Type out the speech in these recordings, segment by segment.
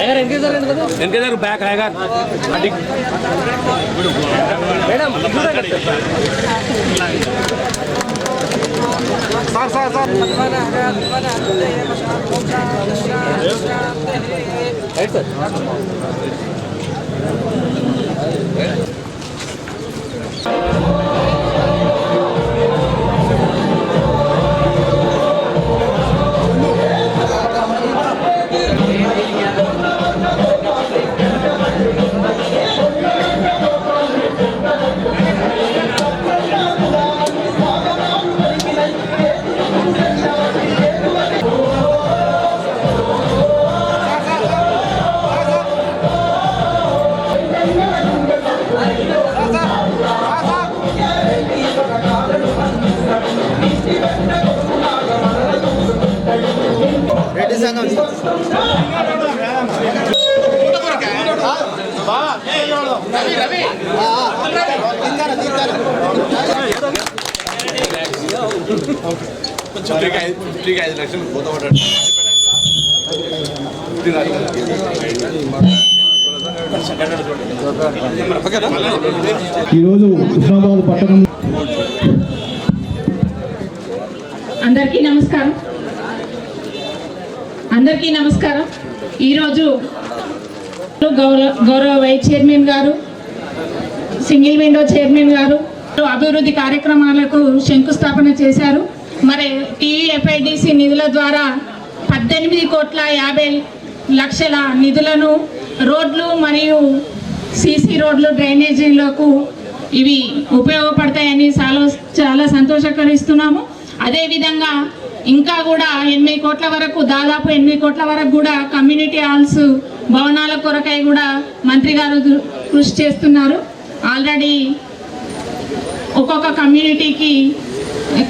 इनके बैक आएगा madam sir sir sir right sir ఈరోజు హుస్నాబాద్ పట్టణం అందరికీ నమస్కారం. అందరికీ నమస్కారం. ఈరోజు గౌరవ గౌరవ వైస్ చైర్మన్ గారు సింగిల్ విండో చైర్మన్ గారు అభివృద్ధి కార్యక్రమాలకు శంకుస్థాపన చేశారు. మరి టీఎఫ్ఐడిసి నిధుల ద్వారా పద్దెనిమిది కోట్ల యాభై లక్షల నిధులను రోడ్లు మరియు సీసీ రోడ్లు డ్రైనేజీలకు ఇవి ఉపయోగపడతాయని చాలా చాలా సంతోషకరిస్తున్నాము. అదేవిధంగా ఇంకా కూడా ఎనిమిది కోట్ల వరకు దాదాపు ఎనిమిది కోట్ల వరకు కూడా కమ్యూనిటీ హాల్స్ భవనాల కొరకై కూడా మంత్రి గారు కృషి చేస్తున్నారు. ఆల్రెడీ ఒక్కొక్క కమ్యూనిటీకి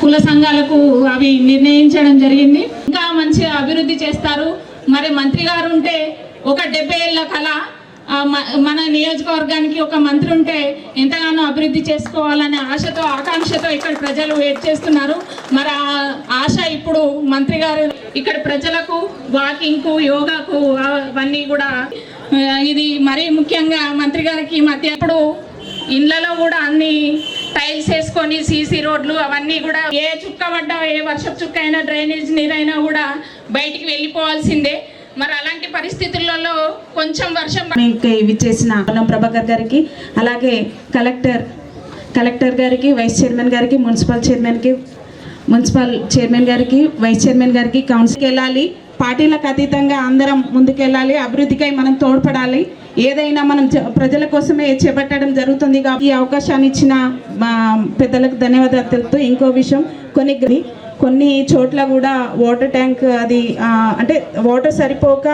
కుల సంఘాలకు అవి నిర్ణయించడం జరిగింది. ఇంకా మంచిగా అభివృద్ధి చేస్తారు. మరి మంత్రి గారు ఉంటే ఒక డెబ్బై ఏళ్ళ కళ మన నియోజకవర్గానికి ఒక మంత్రి ఉంటే ఎంతగానో అభివృద్ధి చేసుకోవాలనే ఆశతో ఆకాంక్షతో ఇక్కడ ప్రజలు వెయిట్ చేస్తున్నారు. మరి ఆ ఆశ ఇప్పుడు మంత్రి గారు ఇక్కడ ప్రజలకు వాకింగ్కు యోగాకు అవన్నీ కూడా ఇది మరీ ముఖ్యంగా మంత్రి గారికి మధ్య ఇప్పుడు ఇళ్ళలో కూడా అన్ని టైల్స్ వేసుకొని సీసీ రోడ్లు అవన్నీ కూడా ఏ చుక్క పడ్డా ఏ వర్షపు చుక్క అయినా డ్రైనేజ్ నీరైనా కూడా బయటికి వెళ్ళిపోవాల్సిందే. మరి అలాంటి పరిస్థితులలో కొంచెం వర్షం ఇవి చేసిన పొన్నం ప్రభాకర్ గారికి అలాగే కలెక్టర్ కలెక్టర్ గారికి వైస్ చైర్మన్ గారికి మున్సిపల్ చైర్మన్కి మున్సిపల్ చైర్మన్ గారికి వైస్ చైర్మన్ గారికి కౌన్సిల్కి వెళ్ళాలి. పార్టీలకు అతీతంగా అందరం ముందుకెళ్ళాలి. అభివృద్ధికై మనం తోడ్పడాలి. ఏదైనా మనం ప్రజల కోసమే చేపట్టడం జరుగుతుంది కాబట్టి ఈ అవకాశాన్ని ఇచ్చిన మా పెద్దలకు ధన్యవాదాలు తెలుపుతూ ఇంకో విషయం. కొన్ని కొన్ని చోట్ల కూడా వాటర్ ట్యాంక్ అది అంటే వాటర్ సరిపోక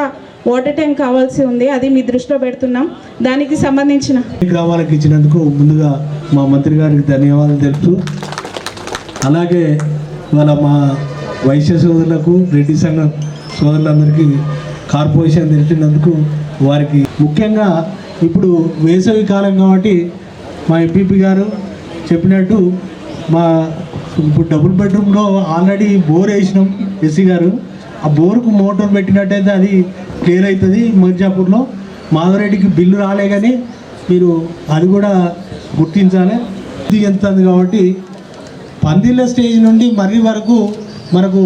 వాటర్ ట్యాంక్ కావాల్సి ఉంది. అది మీ దృష్టిలో పెడుతున్నాం. దానికి సంబంధించిన గ్రామాలకు ఇచ్చినందుకు ముందుగా మా మంత్రి గారికి ధన్యవాదాలు తెలుపుతూ అలాగే వాళ్ళ మా వైశ్య సోదరులకు రెడ్డి సంఘం సోదరులందరికీ కార్పొరేషన్ తెలిపినందుకు వారికి ముఖ్యంగా ఇప్పుడు వేసవి కాలం కాబట్టి మా ఎంపీపీ గారు చెప్పినట్టు మా ఇప్పుడు డబుల్ బెడ్రూమ్లో ఆల్రెడీ బోర్ వేసినాం ఎస్సీ గారు. ఆ బోర్కు మోటార్ పెట్టినట్టయితే అది క్లియర్ అవుతుంది మిర్జాపూర్లో. మాధవరెడ్డికి బిల్లు రాలే కానీ మీరు అది కూడా గుర్తించాలి. ఇది ఎంత కాబట్టి పందిళ్ళ స్టేజ్ నుండి మర్రి వరకు మనకు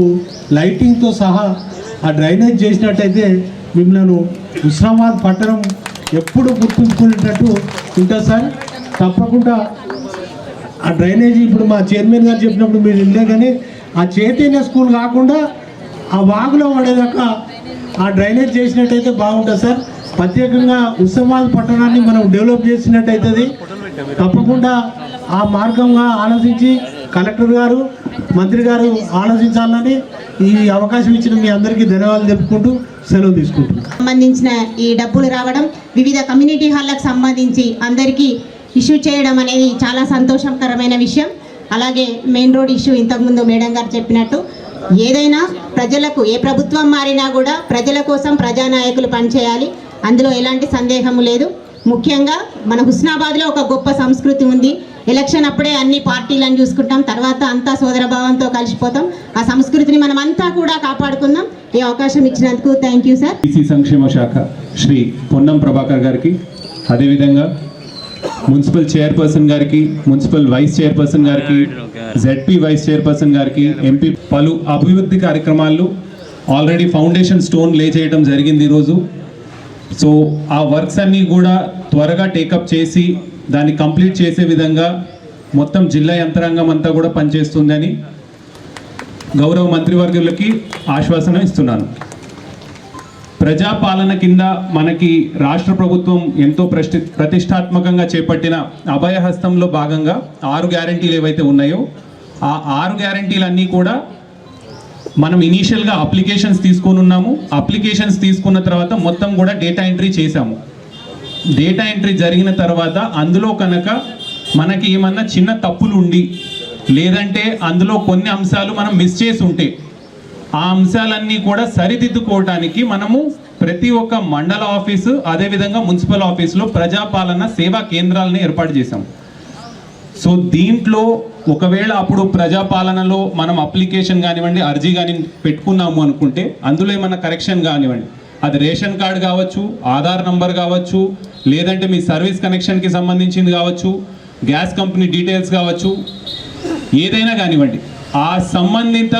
లైటింగ్తో సహా ఆ డ్రైనేజ్ చేసినట్టయితే మిమ్మల్ని హుస్నాబాద్ పట్టణం ఎప్పుడు గుర్తుంచుకునేటట్టు ఉంటుంది సార్. తప్పకుండా ఆ డ్రైనేజీ ఇప్పుడు మా చైర్మన్ గారు చెప్పినప్పుడు మీరు వెళ్ళే కానీ ఆ చైతన్య స్కూల్ కాకుండా ఆ వాగులో పడేదాకా ఆ డ్రైనేజ్ చేసినట్టయితే బాగుంటుంది సార్. ప్రత్యేకంగా ఉస్మాబాద్ పట్టణాన్ని మనం డెవలప్ చేసినట్టయితుంది. తప్పకుండా ఆ మార్గంగా ఆలోచించి కలెక్టర్ గారు మంత్రి గారు ఆలోచించాలని ఈ అవకాశం ఇచ్చిన మీ అందరికీ ధన్యవాదాలు తెలుపుకుంటూ సెలవు తీసుకుంటున్నాను. సంబంధించిన ఈ డబ్బులు రావడం వివిధ కమ్యూనిటీ హాల్లకు సంబంధించి అందరికీ ఇష్యూ చేయడం అనేది చాలా సంతోషకరమైన విషయం. అలాగే మెయిన్ రోడ్ ఇష్యూ ఇంతకుముందు మేడం గారు చెప్పినట్టు ఏదైనా ప్రజలకు ఏ ప్రభుత్వం మారినా కూడా ప్రజల కోసం ప్రజానాయకులు పనిచేయాలి. అందులో ఎలాంటి సందేహము లేదు. ముఖ్యంగా మన హుస్నాబాద్లో ఒక గొప్ప సంస్కృతి ఉంది. ఎలక్షన్ అప్పుడే అన్ని పార్టీలను చూసుకుంటాం. తర్వాత అంతా సోదరభావంతో కలిసిపోతాం. ఆ సంస్కృతిని మనం అంతా కూడా కాపాడుకుందాం. ఈ అవకాశం ఇచ్చినందుకు థ్యాంక్ యూ సార్ బీసీ సంక్షేమ శాఖ శ్రీ పొన్నం ప్రభాకర్ గారికి అదేవిధంగా మున్సిపల్ చైర్పర్సన్ గారికి మున్సిపల్ వైస్ చైర్పర్సన్ గారికి జెడ్పీ వైస్ చైర్పర్సన్ గారికి ఎంపీ పలు అభివృద్ధి కార్యక్రమాలు ఆల్రెడీ ఫౌండేషన్ స్టోన్ లే చేయడం జరిగింది ఈరోజు. సో ఆ వర్క్స్ అన్నీ కూడా త్వరగా టేకప్ చేసి దాన్ని కంప్లీట్ చేసే విధంగా మొత్తం జిల్లా యంత్రాంగం అంతా కూడా పనిచేస్తుందని గౌరవ మంత్రివర్గులకి ఆశ్వాసన ఇస్తున్నాను. ప్రజాపాలన కింద మనకి రాష్ట్ర ప్రభుత్వం ఎంతో ప్రతి ప్రతిష్టాత్మకంగా చేపట్టిన అభయహస్తంలో భాగంగా ఆరు గ్యారంటీలు ఏవైతే ఉన్నాయో ఆ ఆరు గ్యారంటీలన్నీ కూడా మనం ఇనీషియల్గా అప్లికేషన్స్ తీసుకొని ఉన్నాము. అప్లికేషన్స్ తీసుకున్న తర్వాత మొత్తం కూడా డేటా ఎంట్రీ చేశాము. డేటా ఎంట్రీ జరిగిన తర్వాత అందులో కనుక మనకి ఏమన్నా చిన్న తప్పులు ఉండి లేదంటే అందులో కొన్ని అంశాలు మనం మిస్ చేసి ఉంటే ఆ అంశాలన్నీ కూడా సరిదిద్దుకోవటానికి మనము ప్రతి ఒక్క మండల ఆఫీసు అదేవిధంగా మున్సిపల్ ఆఫీసులో ప్రజాపాలన సేవా కేంద్రాలను ఏర్పాటు చేశాం సో దీంట్లో ఒకవేళ అప్పుడు ప్రజాపాలనలో మనం అప్లికేషన్ కానివ్వండి అర్జీ కానీ పెట్టుకున్నాము అనుకుంటే అందులో ఏమన్నా కరెక్షన్ కానివ్వండి అది రేషన్ కార్డు కావచ్చు ఆధార్ నంబర్ కావచ్చు లేదంటే మీ సర్వీస్ కనెక్షన్కి సంబంధించింది కావచ్చు గ్యాస్ కంపెనీ డీటెయిల్స్ కావచ్చు ఏదైనా కానివ్వండి ఆ సంబంధిత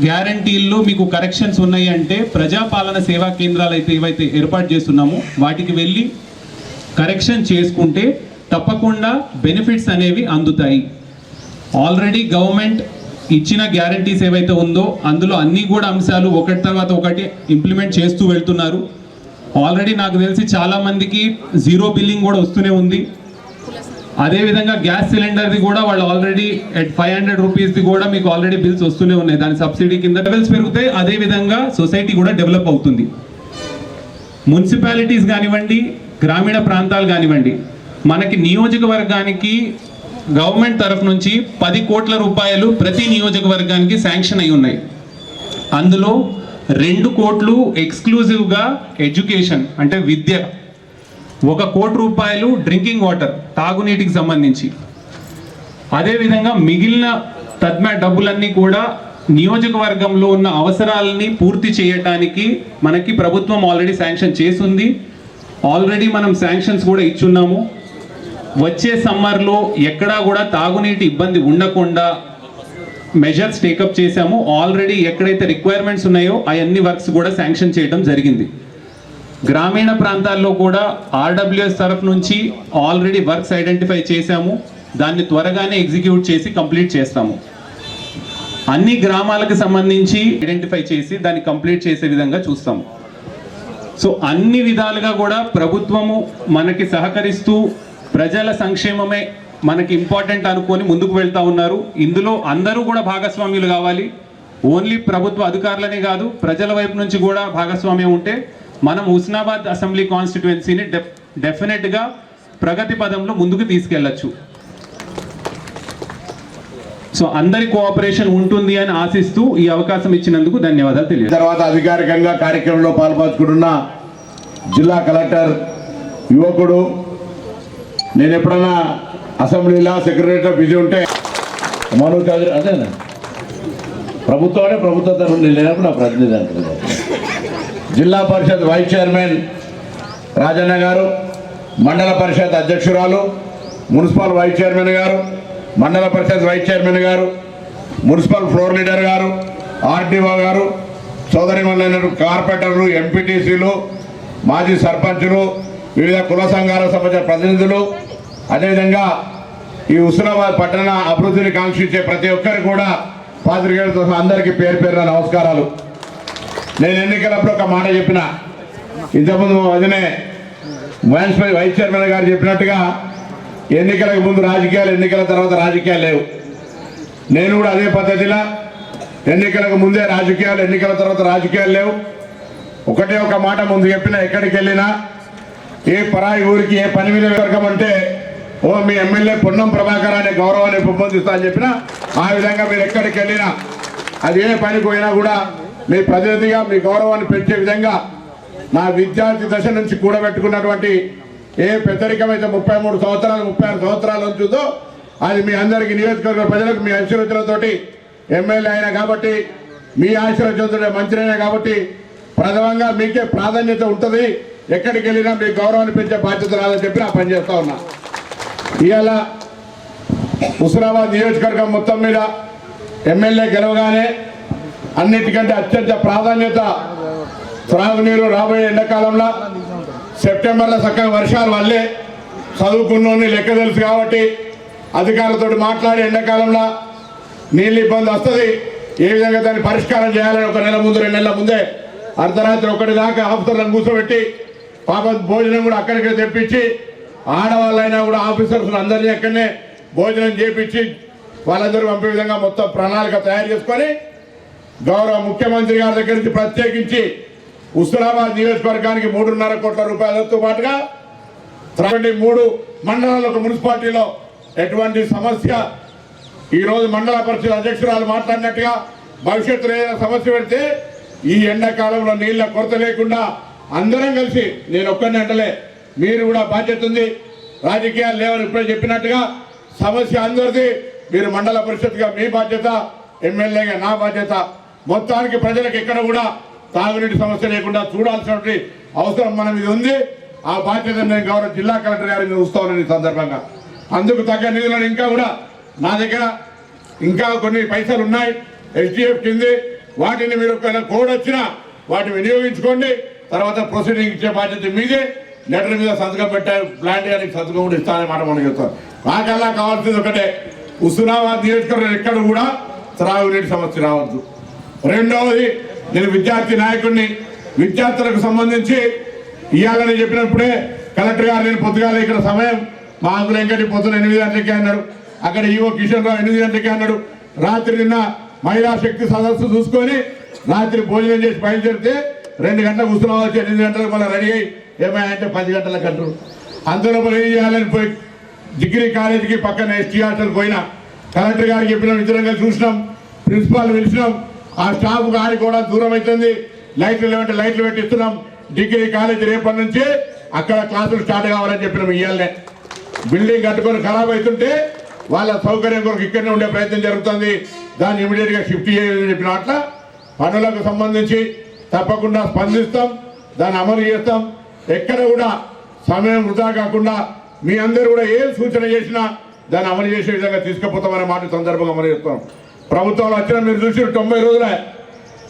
గ్యారంటీల్లో మీకు కరెక్షన్స్ ఉన్నాయి అంటే ప్రజాపాలన సేవా కేంద్రాలు అయితే ఏవైతే ఏర్పాటు చేస్తున్నామో వాటికి వెళ్ళి కరెక్షన్ చేసుకుంటే తప్పకుండా బెనిఫిట్స్ అనేవి అందుతాయి. ఆల్రెడీ గవర్నమెంట్ ఇచ్చిన గ్యారంటీస్ ఏవైతే ఉందో అందులో అన్ని కూడా అంశాలు ఒకటి తర్వాత ఒకటి ఇంప్లిమెంట్ చేస్తూ వెళ్తున్నారు. ఆల్రెడీ నాకు తెలిసి చాలా మందికి జీరో బిల్లింగ్ కూడా వస్తూనే ఉంది. అదేవిధంగా గ్యాస్ సిలిండర్ది కూడా వాళ్ళు ఆల్రెడీ ఎట్ ఫైవ్ హండ్రెడ్ రూపీస్ది కూడా మీకు ఆల్రెడీ బిల్స్ వస్తూనే ఉన్నాయి. దాని సబ్సిడీ కింద లెవెల్స్ పెరుగుతాయి అదేవిధంగా సొసైటీ కూడా డెవలప్ అవుతుంది. మున్సిపాలిటీస్ కానివ్వండి గ్రామీణ ప్రాంతాలు కానివ్వండి మనకి నియోజకవర్గానికి గవర్నమెంట్ తరఫు నుంచి పది కోట్ల రూపాయలు ప్రతి నియోజకవర్గానికి శాంక్షన్ అయి ఉన్నాయి. అందులో రెండు కోట్లు ఎక్స్క్లూజివ్గా ఎడ్యుకేషన్ అంటే విద్య ఒక కోటి రూపాయలు డ్రింకింగ్ వాటర్ తాగునీటికి సంబంధించి. అదేవిధంగా మిగిలిన తద్మ డబ్బులన్నీ కూడా నియోజకవర్గంలో ఉన్న అవసరాలని పూర్తి చేయటానికి మనకి ప్రభుత్వం ఆల్రెడీ శాంక్షన్ చేసింది ఆల్రెడీ మనం శాంక్షన్స్ కూడా ఇచ్చున్నాము. వచ్చే సమ్మర్లో ఎక్కడా కూడా తాగునీటి ఇబ్బంది ఉండకుండా మెజర్స్ టేకప్ చేశాము. ఆల్రెడీ ఎక్కడైతే రిక్వైర్మెంట్స్ ఉన్నాయో అవన్నీ వర్క్స్ కూడా శాంక్షన్ చేయడం జరిగింది. గ్రామీణ ప్రాంతాల్లో కూడా ఆర్డబ్ల్యూఎస్ తరఫు నుంచి ఆల్రెడీ వర్క్స్ ఐడెంటిఫై చేశాము. దాన్ని త్వరగానే ఎగ్జిక్యూట్ చేసి కంప్లీట్ చేస్తాము. అన్ని గ్రామాలకు సంబంధించి ఐడెంటిఫై చేసి దాన్ని కంప్లీట్ చేసే విధంగా చూస్తాము. సో అన్ని విధాలుగా కూడా ప్రభుత్వము మనకి సహకరిస్తూ ప్రజల సంక్షేమమే మనకి ఇంపార్టెంట్ అనుకొని ముందుకు వెళ్తా ఉన్నారు. ఇందులో అందరూ కూడా భాగస్వామ్యులు కావాలి. ఓన్లీ ప్రభుత్వ అధికారులనే కాదు ప్రజల వైపు నుంచి కూడా భాగస్వామ్యం ఉంటే మనం హుస్నాబాద్ అసెంబ్లీ కాన్స్టిట్యుయెన్సీని డెఫ్ డెఫినెట్గా ప్రగతి పదంలో ముందుకు తీసుకెళ్ళొచ్చు సో అందరి కోఆపరేషన్ ఉంటుంది అని ఆశిస్తూ ఈ అవకాశం ఇచ్చినందుకు ధన్యవాదాలు తెలియదు తర్వాత అధికారికంగా కార్యక్రమంలో పాల్పంచుకుంటున్న జిల్లా కలెక్టర్ యువకుడు నేను ఎప్పుడన్నా అసెంబ్లీలో సెక్రటరీలో బిజీ ఉంటే మనో చౌదరి అదేనా ప్రభుత్వమే ప్రభుత్వ తరఫున లేనప్పుడు నా ప్రతినిధి అంటున్నారు జిల్లా పరిషత్ వైస్ చైర్మన్ రాజన్న గారు మండల పరిషత్ అధ్యక్షురాలు మున్సిపల్ వైస్ చైర్మన్ గారు మండల పరిషత్ వైస్ చైర్మన్ గారు మున్సిపల్ ఫ్లోర్ లీడర్ గారు ఆర్డీఓ గారు సోదరిమణులైన కార్పొరేటర్లు ఎంపీటీసీలు మాజీ సర్పంచులు వివిధ కుల సంఘాలకు సంబంధించిన ప్రతినిధులు అదేవిధంగా ఈ హుస్నాబాద్ పట్టణ అభివృద్ధిని కాంక్షించే ప్రతి ఒక్కరు కూడా పాత్రికేయులతో అందరికీ పేరు పేరున నమస్కారాలు. నేను ఎన్నికలప్పుడు ఒక మాట చెప్పిన. ఇంతకుముందు వదినే మున్సిపల్ వైస్ చైర్మన్ గారు చెప్పినట్టుగా ఎన్నికలకు ముందు రాజకీయాలు ఎన్నికల తర్వాత రాజకీయాలు లేవు. నేను కూడా అదే పద్ధతిలో ఎన్నికలకు ముందే రాజకీయాలు ఎన్నికల తర్వాత రాజకీయాలు లేవు. ఒకటే ఒక మాట ముందు చెప్పిన ఎక్కడికి వెళ్ళినా ఏ పరాయి ఊరికి ఏ పని మీద వర్గం అంటే ఓ మీ ఎమ్మెల్యే పొన్నం ప్రభాకర్ అనే గౌరవాన్ని పెంపొందిస్తా అని చెప్పిన ఆ విధంగా మీరు ఎక్కడికి వెళ్ళినా అది ఏ పనికి పోయినా కూడా మీ ప్రతినిధిగా మీ గౌరవాన్ని పెంచే విధంగా నా విద్యార్థి దశ నుంచి కూడబెట్టుకున్నటువంటి ఏ పెద్దరికమైతే ముప్పై మూడు సంవత్సరాలు ముప్పై ఆరు సంవత్సరాలు ఉంటుందో అది మీ అందరికీ నియోజకవర్గ ప్రజలకు మీ ఆశీర్వచనతోటి ఎమ్మెల్యే అయినా కాబట్టి మీ ఆశీర్వచనతో మంత్రి కాబట్టి ప్రథమంగా మీకే ప్రాధాన్యత ఉంటుంది. ఎక్కడికి వెళ్ళినా మీ గౌరవాన్ని పెంచే బాధ్యత రాదని చెప్పి నా పనిచేస్తా ఉన్నా. ఇవాళ హుస్నాబాద్ నియోజకవర్గం మొత్తం మీద ఎమ్మెల్యే గెలవగానే అన్నిటికంటే అత్యంత ప్రాధాన్యత త్రాగునీరు రాబోయే ఎండాకాలంలో సెప్టెంబర్లో చక్కగా వర్షాలు వల్లే చదువుకున్నోని లెక్క తెలుసు కాబట్టి అధికారులతో మాట్లాడి ఎండాకాలంలో నీళ్ళ ఇబ్బంది వస్తుంది. ఏ విధంగా దాన్ని పరిష్కారం చేయాలని ఒక నెల ముందు రెండు నెలల ముందే అర్ధరాత్రి ఒకటి దాకా ఆఫీసర్లను కూర్చోబెట్టి పాప భోజనం కూడా అక్కడికే తెప్పించి ఆడవాళ్ళైనా కూడా ఆఫీసర్స్ అందరినీ అక్కడనే భోజనం చేపించి వాళ్ళందరూ పంపే విధంగా మొత్తం ప్రణాళిక తయారు చేసుకొని గౌరవ ముఖ్యమంత్రి గారి దగ్గర నుంచి ప్రత్యేకించి హుస్నాబాద్ నియోజకవర్గానికి మూడున్నర కోట్ల రూపాయలతో పాటుగా త్రాగండి మూడు మండలాల ఒక మున్సిపాలిటీలో ఎటువంటి సమస్య ఈరోజు మండల పరిషత్ అధ్యక్షురాలు మాట్లాడినట్టుగా భవిష్యత్తులో ఏదైనా సమస్య పెడితే ఈ ఎండాకాలంలో నీళ్ళ కొరత లేకుండా అందరం కలిసి నేను ఒక్కరిని అంటలే మీరు కూడా బాధ్యత ఉంది. రాజకీయాలు లేవని ఇప్పుడే చెప్పినట్టుగా సమస్య అందరిది. మీరు మండల పరిషత్గా మీ బాధ్యత ఎమ్మెల్యేగా నా బాధ్యత. మొత్తానికి ప్రజలకు ఎక్కడ కూడా తాగునీటి సమస్య లేకుండా చూడాల్సినటువంటి అవసరం మన మీద ఉంది. ఆ బాధ్యత నేను గౌరవ జిల్లా కలెక్టర్ గారిని చూస్తానని ఈ సందర్భంగా. అందుకు తగ్గ నిధులను ఇంకా కూడా నా దగ్గర ఇంకా కొన్ని పైసలు ఉన్నాయి. ఎస్డిఎఫ్ కింది. వాటిని మీరు ఒకవేళ కోడ్ వచ్చినా వాటిని వినియోగించుకోండి. తర్వాత ప్రొసీడింగ్ ఇచ్చే బాధ్యత మీదే. లెటర్ మీద సంతకం పెట్టారు ప్లాంట్ గారికి సంతకం కూడా ఇస్తానని మాట మనం చెప్తాం నాకల్లా కావాల్సింది ఒకటే హుస్నాబాద్ నియోజకవర్గం ఎక్కడ కూడా త్రాగునీటి సమస్య రావద్దు. రెండవది నేను విద్యార్థి నాయకుడిని విద్యార్థులకు సంబంధించి ఇవ్వాలని చెప్పినప్పుడే కలెక్టర్ గారు నేను పొద్దుగాల ఇక్కడ సమయం మా అంకులు వెంకటి పొద్దున ఎనిమిది గంటలకి అన్నాడు అక్కడ ఈవో కిషన్ రావు ఎనిమిది గంటలకి అన్నాడు రాత్రి నిన్న మహిళా శక్తి సదస్సు చూసుకొని రాత్రి భోజనం చేసి బయలుదేరితే రెండు గంటలకు కూర్చున్నాం వచ్చి ఎనిమిది గంటలకు మళ్ళీ రెడీ అయ్యి ఏమైనా పది గంటలకు అంటారు. అందులో మరి ఏం చేయాలని పోయి డిగ్రీ కాలేజీకి పక్కన ఎస్టీ హాస్టల్ పోయినా కలెక్టర్ గారికి చెప్పిన ఇద్దరంగా చూసినాం ప్రిన్సిపాల్ పిలిచినాం ఆ స్టాఫ్ గారికి కూడా దూరం అవుతుంది లైట్లు లేవంటే లైట్లు పెట్టిస్తున్నాం డిగ్రీ కాలేజీ రేపటి నుంచి అక్కడ క్లాసులు స్టార్ట్ కావాలని చెప్పినాం ఇయ్యాలనే. బిల్డింగ్ కట్టుకొని ఖరాబ్ అవుతుంటే వాళ్ళ సౌకర్యం కొరకు ఇక్కడనే ఉండే ప్రయత్నం జరుగుతుంది. దాన్ని ఇమీడియట్గా షిఫ్ట్ చేయాలని చెప్పిన అట్లా పనులకు సంబంధించి తప్పకుండా స్పందిస్తాం దాన్ని అమలు చేస్తాం. ఎక్కడ కూడా సమయం వృధా కాకుండా మీ అందరూ కూడా ఏ సూచన చేసినా దాన్ని అమలు చేసే విధంగా తీసుకుపోతామనే మాట సందర్భంగా అమలు చేస్తాం. ప్రభుత్వంలో వచ్చిన మీరు చూసి తొంభై రోజులే.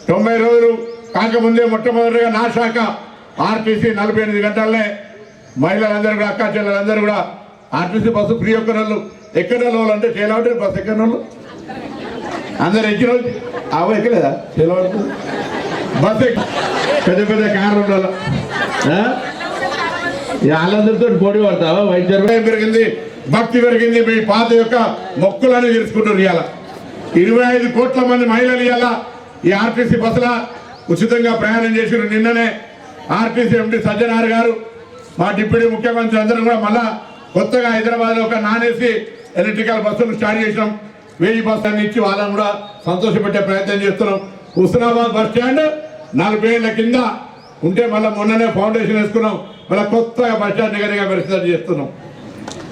తొంభై రోజులు కాకముందే మొట్టమొదటిగా నా శాఖ ఆర్టీసీ నలభై ఎనిమిది గంటలనే మహిళలందరూ కూడా అక్క చెల్లెలందరూ కూడా ఆర్టీసీ బస్సు ఫ్రీ ఒక్క నెలలు ఎక్కడ అంటే చేలవటి బస్సు ఎక్కడ వాళ్ళు అందరు ఎక్కిన వాళ్ళు ఎక్కలేదా? చేలవటి? బస్సు పెద్ద పెద్ద కార్లు ఉండాలి. వాళ్ళందరితో పోటీ పడతావా? వైద్య పెరిగింది భక్తి పెరిగింది. మీ పాత యొక్క మొక్కులని తెలుసుకుంటారు ఇవాళ. ఇరవై ఐదు కోట్ల మంది మహిళలు ఇవాళ ఈ ఆర్టీసీ బస్సుల ఉచితంగా ప్రయాణం చేసిన నిన్ననే. ఆర్టీసీ ఎండి సజ్జనార్ గారు మా డిప్యూటీ ముఖ్యమంత్రి అందరూ కూడా మళ్ళా కొత్తగా హైదరాబాద్లో ఒక నాన్ ఏసీ ఎలక్ట్రికల్ బస్సులు స్టార్ట్ చేసినాం. వెయ్యి బస్సులను ఇచ్చి వాళ్ళని కూడా సంతోషపెట్టే ప్రయత్నం చేస్తున్నాం. హుస్నాబాద్ బస్ స్టాండ్ నలభై ఏళ్ళ కింద ఉంటే మళ్ళీ మొన్ననే ఫౌండేషన్ వేసుకున్నాం. మళ్ళీ కొత్తగా బస్టాండ్ దగ్గరగా పరిస్థితి చేస్తున్నాం.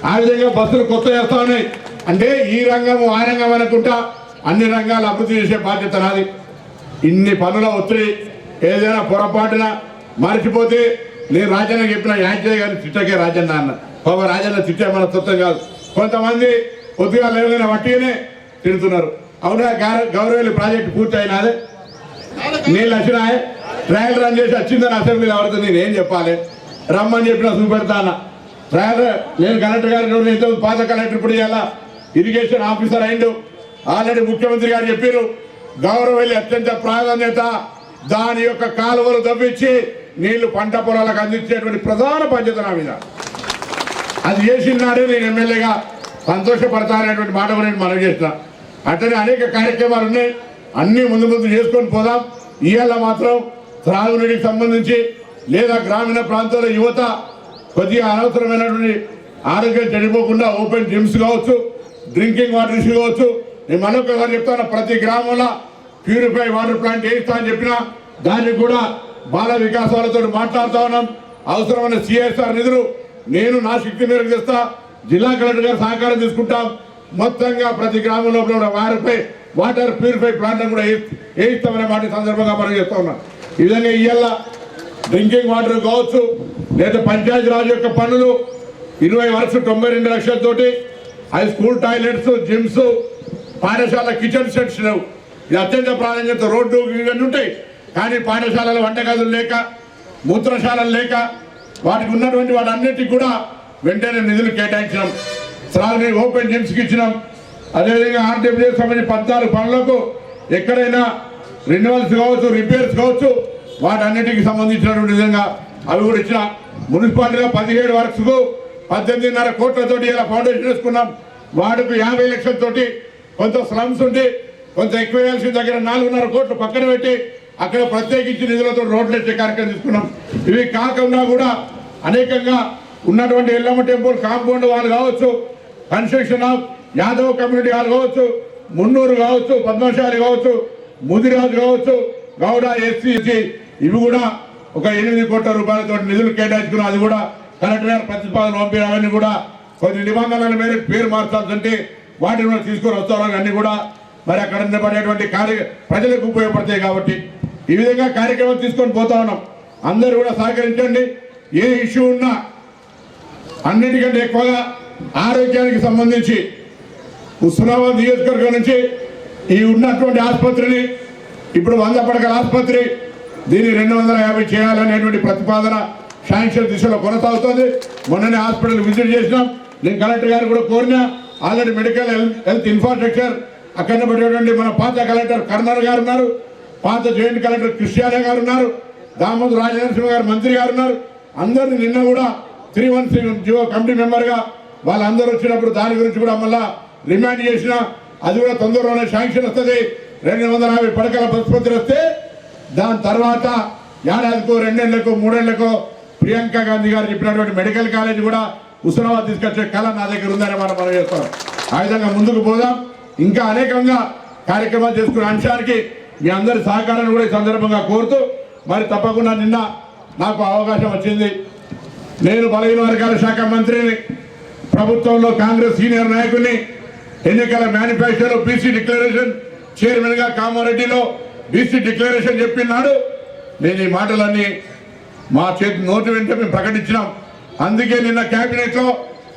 ఆ విధంగా బస్సులు కొత్త చేస్తా ఉన్నాయి. అంటే ఈ రంగం ఆ రంగం అనుకుంటా అన్ని రంగాలు అభివృద్ధి చేసే బాధ్యత నాది. ఇన్ని పనుల ఒత్తిడి ఏదైనా పొరపాటున మర్చిపోతే నేను రాజన్న చెప్పిన యాంచే గారి తిట్టకే రాజన్న అన్న. బాబా రాజన్న తిట్టే మన తత్వం కాదు. కొంతమంది కొద్దిగా లేవైనా వట్టిగానే తిడుతున్నారు. అవునా? గౌరవ- గౌరవేలి ప్రాజెక్టు పూర్తి అయినాదే నీళ్ళు వచ్చినాయి ట్రయల్ రన్ చేసి వచ్చిందని అసెంబ్లీలో ఎవరితో నేను ఏం చెప్పాలి? రమ్మని చెప్పిన చూపెడతా ట్రయల్ నేను కలెక్టర్ గారికి పాత కలెక్టర్ ఇప్పుడు చేయాలా ఇరిగేషన్ ఆఫీసర్ అయిండు. ఆల్రెడీ ముఖ్యమంత్రి గారు చెప్పారు గౌరవల్లి అత్యంత ప్రాధాన్యత. దాని యొక్క కాలువలు తవ్వించి నీళ్ళు పంట పొలాలకు అందించేటువంటి ప్రధాన బాధ్యత నా మీద. అది చేసినాడే నేను ఎమ్మెల్యేగా సంతోషపడతాననేటువంటి మాట నేను మనం చేసిన. అట్లనే అనేక కార్యక్రమాలు ఉన్నాయి. అన్నీ ముందు ముందు చేసుకొని పోదాం. ఇవాళ మాత్రం త్రాగునీటికి సంబంధించి లేదా గ్రామీణ ప్రాంతాల యువత కొద్దిగా అనవసరమైనటువంటి ఆరోగ్యం చెడిపోకుండా ఓపెన్ జిమ్స్ కావచ్చు డ్రింకింగ్ వాటర్ ఇష్యూ కావచ్చు. నేను మరొకసారి చెప్తాను ప్రతి గ్రామంలో ప్యూరిఫై వాటర్ ప్లాంట్ వేస్తా అని చెప్పినా దానికి కూడా బాల వికాసాలతో మాట్లాడుతా ఉన్నాం. అవసరమైన సిఎస్ఆర్ నిధులు నేను నా శక్తి మేరకు చేస్తా జిల్లా కలెక్టర్ గారు సహకారం తీసుకుంటాం. మొత్తంగా ప్రతి గ్రామంలో కూడా వారిపై వాటర్ ప్యూరిఫై ప్లాంట్ కూడా వేయిస్తామనే మాట సందర్భంగా మనం చెప్తా ఉన్నాం. ఈ విధంగా ఇవాళ డ్రింకింగ్ వాటర్ కావచ్చు లేదా పంచాయతీ రాజ్ యొక్క పనులు ఇరవై వరకు తొంభై రెండు లక్షలతోటి. అవి స్కూల్ టాయిలెట్స్ జిమ్స్ పాఠశాల కిచెన్ సెట్స్ లేవు. ఇది అత్యంత ప్రాధాన్యత రోడ్డు ఇవన్నీ ఉంటాయి. కానీ పాఠశాలల వంటగదులు లేక మూత్రశాలలు లేక వాటికి ఉన్నటువంటి వాటి వాటన్నిటికి కూడా వెంటనే నిధులు కేటాయించినాం. సార్ ఓపెన్ జిమ్స్కి ఇచ్చినాం. అదేవిధంగా ఆర్డబ్ల్యూఎస్ సంబంధించిన పద్నాలుగు పనులకు ఎక్కడైనా రెన్యువల్స్ కావచ్చు రిపేర్స్ కావచ్చు వాటన్నిటికి సంబంధించినటువంటి విధంగా అవి కూడా ఇచ్చిన మున్సిపాలిటీలో పదిహేడు వర్క్స్కు పద్దెనిమిదిన్నర కోట్లతోటి ఇలా ఫౌండేషన్ వేసుకున్నాం వాటికి యాభై లక్షలతోటి కొంత స్లమ్స్ ఉండి కొంత ఎక్కువ వేయాల్సిన దగ్గర నాలుగున్నర కోట్లు పక్కన పెట్టి అక్కడ ప్రత్యేకించి నిధులతో రోడ్లు వేసే కార్యక్రమం తీసుకున్నాం. ఇవి కాకుండా కూడా అనేకంగా ఉన్నటువంటి ఎల్లమ్మ టెంపుల్ కాంపౌండ్ వాళ్ళు కావచ్చు కన్స్ట్రక్షన్ ఆఫ్ యాదవ్ కమ్యూనిటీ వాళ్ళు కావచ్చు మున్నూరు కావచ్చు పద్మశాలి కావచ్చు ముదిరాజు కావచ్చు గౌడ ఎస్సీ ఇవి కూడా ఒక ఎనిమిది కోట్ల రూపాయలతో నిధులు కేటాయించుకున్నాం అది కూడా కలెక్టర్ గారు ప్రతిపాదన పంపిన అవన్నీ కూడా కొన్ని నిబంధనల మేరకు పేరు మార్చాల్సింటే వాటిని కూడా తీసుకొని వస్తారని అన్ని కూడా మరి అక్కడ నిలబడేటువంటి కార్య ప్రజలకు ఉపయోగపడతాయి కాబట్టి ఈ విధంగా కార్యక్రమం తీసుకొని పోతా ఉన్నాం. అందరూ కూడా సహకరించండి. ఏ ఇష్యూ ఉన్నా అన్నిటికంటే ఎక్కువగా ఆరోగ్యానికి సంబంధించి ఉస్మానాబాద్ నియోజకవర్గం నుంచి ఈ ఉన్నటువంటి ఆసుపత్రిని ఇప్పుడు వంద పడకల ఆసుపత్రి దీన్ని రెండు వందల యాభై చేయాలనేటువంటి ప్రతిపాదన శాంక్షన్ దిశలో కొనసాగుతోంది. మొన్ననే హాస్పిటల్ విజిట్ చేసినాం. నేను కలెక్టర్ గారు కూడా కోరినా already medical health health infrastructure అక్కడ పెట్టేటువంటి మన పాత కలెక్టర్ కర్నర్ గారు ఉన్నారు పాత జాయింట్ కలెక్టర్ కృష్ణాలయ గారు ఉన్నారు దామోదర్ రాజనరసింహ గారు మంత్రి గారు ఉన్నారు. అందరిని నిన్న కూడా త్రీ వన్ జియో కమిటీ మెంబర్గా వాళ్ళందరూ వచ్చినప్పుడు దాని గురించి కూడా మళ్ళా రిమాండ్ చేసిన అది కూడా తొందరలోనే శాంక్షన్ వస్తుంది. రెండు వందల యాభై పడకల ప్రతిపత్తులు వస్తే దాని తర్వాత ఏడాదికో రెండేళ్ళకో మూడేళ్ళకో ప్రియాంక గాంధీ గారు చెప్పినటువంటి మెడికల్ కాలేజ్ కూడా హుస్నాబాద్ తీసుకొచ్చే కళ నా దగ్గర ఉందని మనం మనం చేస్తాం. ఆ విధంగా ముందుకు పోదాం. ఇంకా అనేకంగా కార్యక్రమాలు చేసుకునే అంశానికి మీ అందరి సహకారాన్ని కూడా ఈ సందర్భంగా కోరుతూ మరి తప్పకుండా నిన్న నాకు అవకాశం వచ్చింది. నేను బలహీన వర్గాల శాఖ మంత్రిని ప్రభుత్వంలో కాంగ్రెస్ సీనియర్ నాయకుడిని ఎన్నికల మేనిఫెస్టోలో బీసీ డిక్లరేషన్ చైర్మన్గా కామారెడ్డిలో బీసీ డిక్లరేషన్ చెప్పినాడు. నేను ఈ మాటలన్నీ మా చేతి నోటి వెంట మేము ప్రకటించినాం. అందుకే నిన్న కేబినెట్లో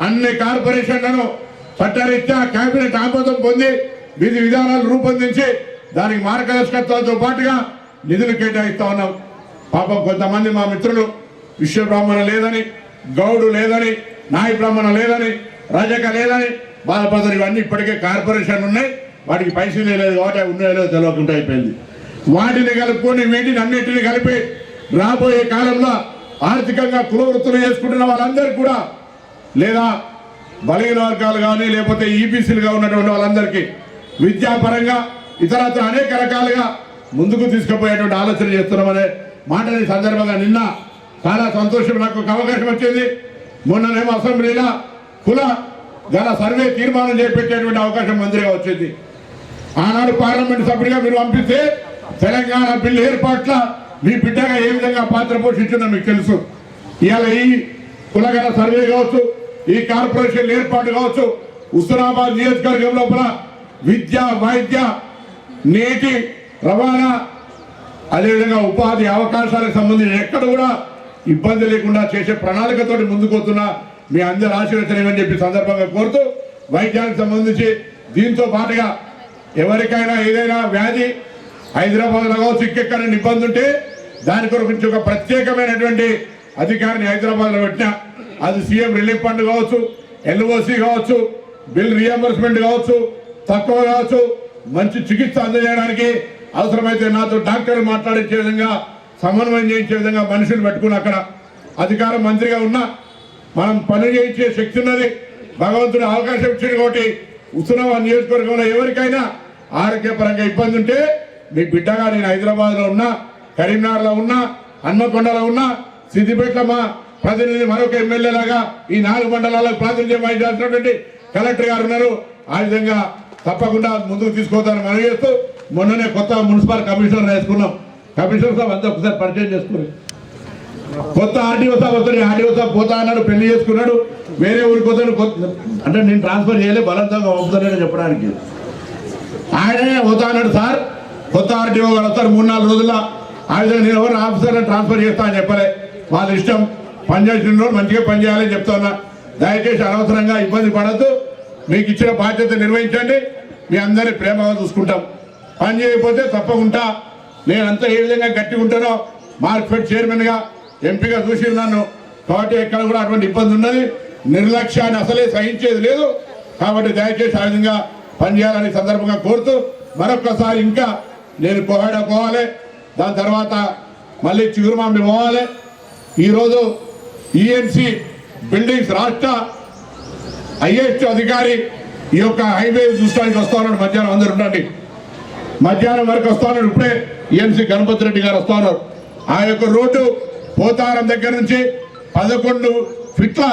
అన్ని కార్పొరేషన్లను చట్టరీత్యా కేబినెట్ ఆమోదం పొంది విధి విధానాలు రూపొందించి దానికి మార్గదర్శకత్వాలతో పాటుగా నిధులు కేటాయిస్తా ఉన్నాం. పాపం కొంతమంది మా మిత్రులు విశ్వ బ్రాహ్మణ లేదని గౌడు లేదని నాయ బ్రాహ్మణ లేదని రజక లేదని బాధపడతారు ఇవన్నీ ఇప్పటికే కార్పొరేషన్ ఉన్నాయి. వాటికి పైసలు లేదు కాబట్టి ఉన్నాయో లేదో తెలియకుండా అయిపోయింది. వాటిని కలుపుకొని వీటిని అన్నింటినీ కలిపి రాబోయే కాలంలో ఆర్థికంగా కులవృత్తులు చేసుకుంటున్న వాళ్ళందరికీ కూడా లేదా బలహీన వర్గాలు కానీ లేకపోతే ఈబీసీలుగా ఉన్నటువంటి వాళ్ళందరికీ విద్యాపరంగా ఇతరత్ర అనేక రకాలుగా ముందుకు తీసుకుపోయేటువంటి ఆలోచన చేస్తున్నామనే మాటని సందర్భంగా నిన్న చాలా సంతోషం నాకు ఒక అవకాశం వచ్చింది. మొన్ననేమో అసెంబ్లీలో కుల గల సర్వే తీర్మానం చేపట్టేటువంటి అవకాశం మంత్రిగా వచ్చింది. ఆనాడు పార్లమెంట్ సభ్యుడిగా మీరు పంపిస్తే తెలంగాణ బిల్లు ఏర్పాట్ల మీ బిడ్డగా ఏ విధంగా పాత్ర పోషించిందో మీకు తెలుసు. ఇవాళ ఈ కులగల సర్వే కావచ్చు ఈ కార్పొరేషన్ ఏర్పాటు కావచ్చు హుస్నాబాద్ నియోజకవర్గం లోపల విద్య వైద్య నీటి రవాణా అదేవిధంగా ఉపాధి అవకాశాలకు సంబంధించి ఎక్కడ కూడా ఇబ్బంది లేకుండా చేసే ప్రణాళికతోటి ముందుకు మీ అందరి ఆశీర్వచనమని చెప్పి సందర్భంగా కోరుతూ వైద్యానికి సంబంధించి దీంతో పాటుగా ఎవరికైనా ఏదైనా వ్యాధి హైదరాబాద్లో కావచ్చు ఇంకెక్కడైనా ఇబ్బంది ఉంటే దాని గురించి ఒక ప్రత్యేకమైనటువంటి అధికారిని హైదరాబాద్లో పెట్టిన అది సీఎం రిలీఫ్ ఫండ్ కావచ్చు ఎల్ఓసి కావచ్చు బిల్ రియంబర్స్మెంట్ కావచ్చు తక్కువ కావచ్చు మంచి చికిత్స అందజేయడానికి అవసరమైతే నాతో డాక్టర్ మాట్లాడించే విధంగా సమన్వయం చేయించే విధంగా మనుషులు పెట్టుకుని అక్కడ అధికారం మంత్రిగా ఉన్నా మనం పని చేయించే శక్తి ఉన్నది. భగవంతుడు అవకాశం ఇచ్చింది కాబట్టి ఉత్తరాబాద్ నియోజకవర్గంలో ఎవరికైనా ఆరోగ్యపరంగా ఇబ్బంది ఉంటే మీ బిడ్డగా నేను హైదరాబాద్లో ఉన్నా కరీంనగర్లో ఉన్నా హన్మకొండలో ఉన్నా సిద్దిపేటలో మా ప్రతినిధి మరొక ఎమ్మెల్యే లాగా ఈ నాలుగు మండలాలకు ప్రాతినిధ్యం వహించాల్సినటువంటి కలెక్టర్ గారు ఉన్నారు. ఆ విధంగా తప్పకుండా ముందుకు తీసుకోవద్దని మనం చేస్తూ మొన్ననే కొత్త మున్సిపల్ కమిషనర్ వేసుకున్నాం. కమిషనర్ సాబ్ అంతా ఒకసారి పరిచయం చేసుకుని కొత్త ఆర్డీఓ సాబ్ వస్తాడు ఆర్డీఓ సాబ్ పోతా అన్నాడు పెళ్ళి చేసుకున్నాడు. వేరే ఊరికి పోతాడు అంటే నేను ట్రాన్స్ఫర్ చేయలే బలవంతంగా పంపుతానని చెప్పడానికి. ఆయనే పోతా అన్నాడు సార్ కొత్త ఆర్డీఓ గారు వస్తారు మూడు నాలుగు రోజుల్లో. ఆ విధంగా నేను ఎవరు ఆఫీసర్ని ట్రాన్స్ఫర్ చేస్తా అని చెప్పలే. వాళ్ళ ఇష్టం పనిచేసిన రోజు మంచిగా పనిచేయాలని చెప్తున్నా దయచేసి అనవసరంగా ఇబ్బంది పడద్దు. మీకు ఇచ్చిన బాధ్యత నిర్వహించండి. మీ అందరి ప్రేమగా చూసుకుంటాం. పని చేయకపోతే తప్పకుండా నేనంతా ఏ విధంగా గట్టిగా ఉంటానో మార్కెట్ చైర్మన్గా ఎంపీగా చూసి నన్ను కాబట్టి ఎక్కడ కూడా అటువంటి ఇబ్బంది ఉన్నది. నిర్లక్ష్యాన్ని అసలే సహించేది లేదు. కాబట్టి దయచేసి ఆ విధంగా పనిచేయాలని సందర్భంగా కోరుతూ మరొక్కసారి ఇంకా నేను కోహడ పోవాలి. దాని తర్వాత మళ్ళీ చిగురుమాంబి పోవాలి. ఈరోజు ఈఎన్సి బిల్డింగ్స్ రాష్ట్ర ఐఏఎస్ అధికారి ఈ యొక్క హైవే చూడడానికి వస్తా ఉన్నాడు మధ్యాహ్నం అందరు ఉండండి. మధ్యాహ్నం వరకు వస్తా ఉన్నాడు ఇప్పుడే ఈఎన్సి గణపతి రెడ్డి గారు వస్తా ఉన్నారు ఆ యొక్క రోడ్డు పోతారం దగ్గర నుంచి పదకొండు ఫిట్ల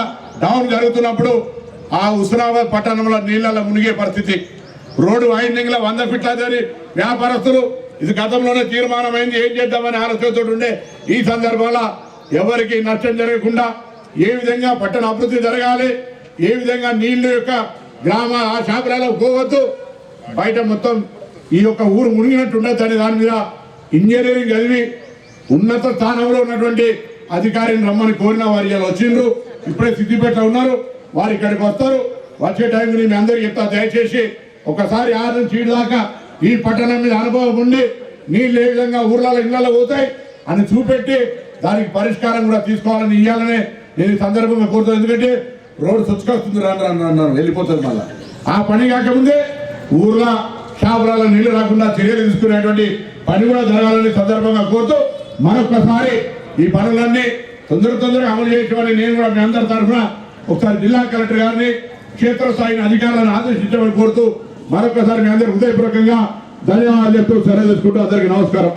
డౌన్ జరుగుతున్నప్పుడు ఆ హుస్నాబాద్ పట్టణంలో నీళ్ళలో మునిగే పరిస్థితి. రోడ్డు వైండింగ్ వంద ఫిట్ల జరిగి వ్యాపారస్తులు ఇది గతంలోనే తీర్మానమైంది ఏం చేద్దామని ఆలోచనతో ఉండే ఈ సందర్భంలో ఎవరికి నష్టం జరగకుండా ఏ విధంగా పట్టణ అభివృద్ధి జరగాలి ఏ విధంగా నీళ్ళు యొక్క గ్రామ ఆ శాఖలలో పోవద్దు బయట మొత్తం ఈ యొక్క ఊరు మునిగినట్టు ఉండదు అనే దాని మీద ఇంజనీరింగ్ చదివి ఉన్నత స్థానంలో ఉన్నటువంటి అధికారిని రమ్మని కోరిన వారు ఇలా వచ్చిండ్రు. ఇప్పుడే సిద్దిపేట ఉన్నారు. వారు ఇక్కడికి వస్తారు. వచ్చే టైం నేను అందరికి చెప్తా దయచేసి ఒకసారి ఆరు నుంచి దాకా ఈ పట్టణం మీద అనుభవం ఉండి నీళ్ళు ఏ విధంగా ఊర్లలో ఇళ్ళలో పోతాయి అని చూపెట్టి దానికి పరిష్కారం కూడా తీసుకోవాలని ఇవ్వాలని నేను ఈ సందర్భంగా కోరుతాను ఎందుకంటే రోడ్డు సుచ్చుకొస్తుంది రాను రాను అన్నారు వెళ్ళిపోతుంది మళ్ళా. ఆ పని కాకముందే ఊర్లో షాపులలో నీళ్ళు రాకుండా చర్యలు తీసుకునేటువంటి పని కూడా జరగాలని సందర్భంగా కోరుతూ మరొకసారి ఈ పనులన్నీ తొందర తొందరగా అమలు చేసేవాడిని నేను కూడా మీ అందరి తరఫున ఒకసారి జిల్లా కలెక్టర్ గారిని క్షేత్రస్థాయి అధికారులను ఆదేశించమని కోరుతూ మరొకసారి మీ అందరి హృదయపూర్వకంగా ధన్యవాదాలు చెప్తూ సెలవు అందరికీ నమస్కారం.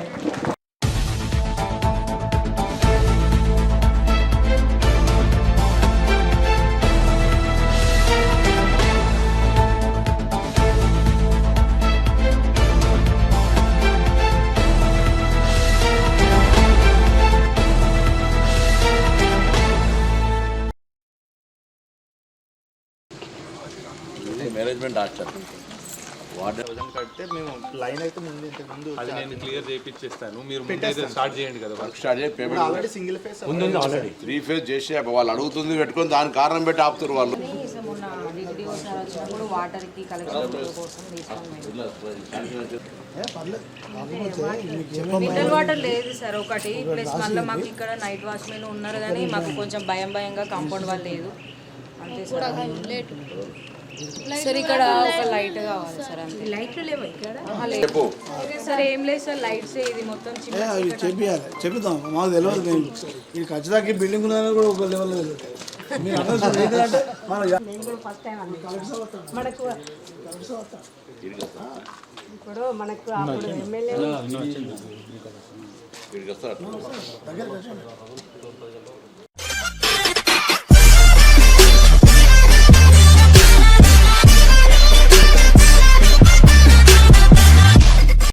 క్లియర్ చేయించేస్తాను మీరు స్టార్ట్ చేయండి కదా వర్క్ స్టార్ట్ చేసి పేమెంట్ ఆల్రెడీ సింగిల్ ఫేస్ ముందుంది ఆల్రెడీ త్రీ ఫేజ్ చేసి వాళ్ళు అడుగుతుంది పెట్టుకొని దాని కారణం పెట్టి ఆపుతారు వాళ్ళు. వాటర్కి కలెక్షన్ కోసం మినరల్ వాటర్ లేదు. సార్ ఒకటి. ప్లస్ మళ్ళీ మాకు ఇక్కడ నైట్ వాచ్మెన్ ఉన్నారు కానీ మాకు కొంచెం భయం భయంగా కాంపౌండ్ వాళ్ళు లేదు. అంతే సార్. సార్ ఇక్కడ ఒక లైట్ కావాలి సార్ అంతే. లైట్లు లేవు ఇక్కడ? సార్ ఏం లేదు సార్ లైట్స్ ఇది మొత్తం చిన్న అవి చెప్పియాలి. చెప్తాం. మాకు తెలియదు మేము. ఇది ఖచ్చితంగా బిల్డింగ్ ఉందని కూడా ఒక లెవెల్ మీరు ఏంటంటే మన మనకు ఇప్పుడు మనకు అప్పుడు ఎమ్మెల్యే